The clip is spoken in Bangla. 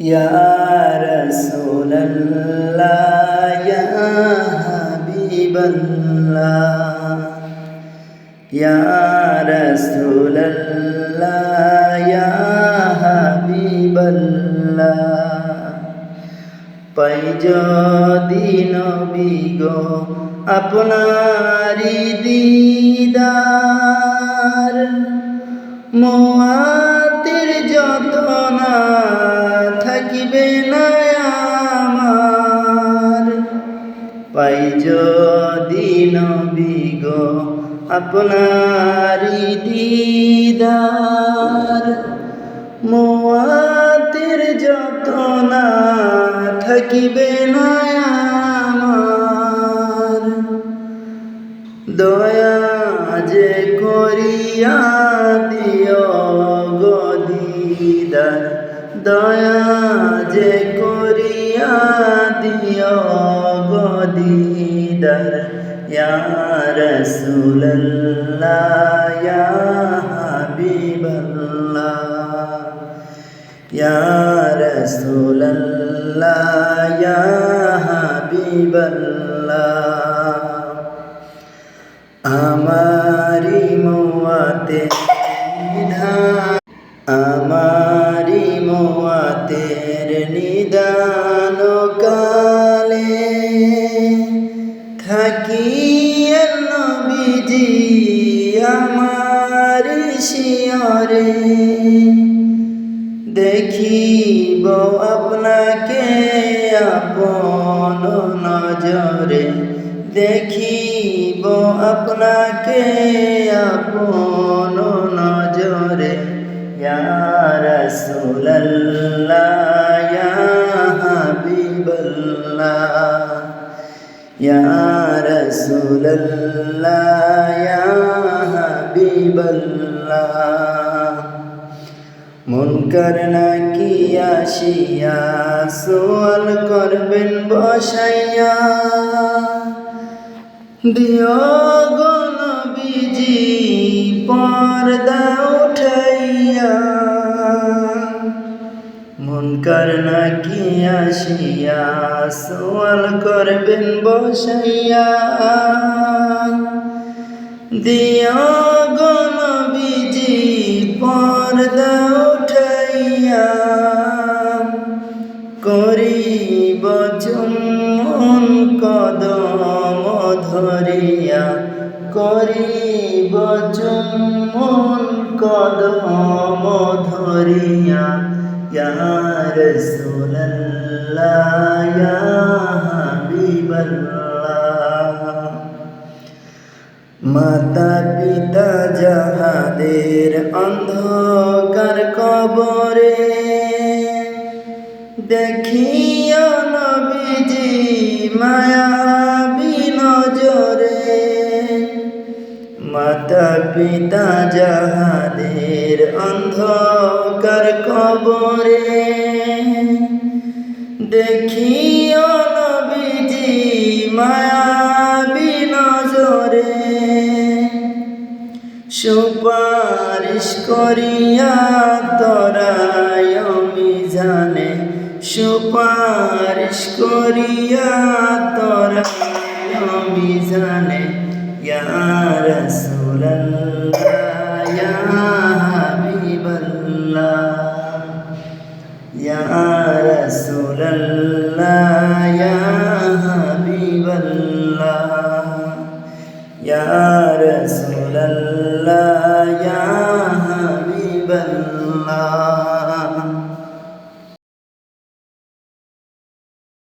يا رسول الله يا حبيب الله يا رسول الله يا حبيب الله পাই যদি নবী গো আপনারি দিদার মোয়াতের যতনা না আমার পাই যদি নবী গো আপনারি দিদার মোয়াতের যতনা থাকিবে না আমার দয়া যে করিয়া দিও গদিদার দয়া গদিদার ইয়া রাসূলুল্লাহ ইয়া আমার শিয়রে দেখিব আপনাকে আপন নজরে, দেখিব আপনাকে আপন নজরে রাসূলুল্লাহ, ইয়া হাবিবাল্লাহ রাসূলুল্লাহ। ইয়া হাবিবাল্লাহ মুনকার নাকি আসিয়া সোয়াল করবেন বসাইয়া। দিও গো নবীজি, পর্দা উঠাইয়া। মুনকার নাকি আসিয়া সোয়াল করবেন বসাইয়া। দিও গো নবীজি, পর্দা উঠাইয়া করিব চুম্বন কদম ধরিয়া। করিব চুম্বন কদম ধরিয়া। ইয়া রাসূলুল্লাহ, ইয়া হাবিবাল্লাহ। মাতা পিতা যাহাদের অন্ধকার কবরে দেখিও নবীজি মায়া বিনজরে মাতা পিতা যাহাদের অন্ধকার কবরে দেখিও নবীজি মায়া সুপারিশ করিয়া তরায় মিজানে সুপারিশ করিয়া তরায় মিজানে ইয়া রাসূলুল্লাহ ইয়া হাবিবাল্লাহ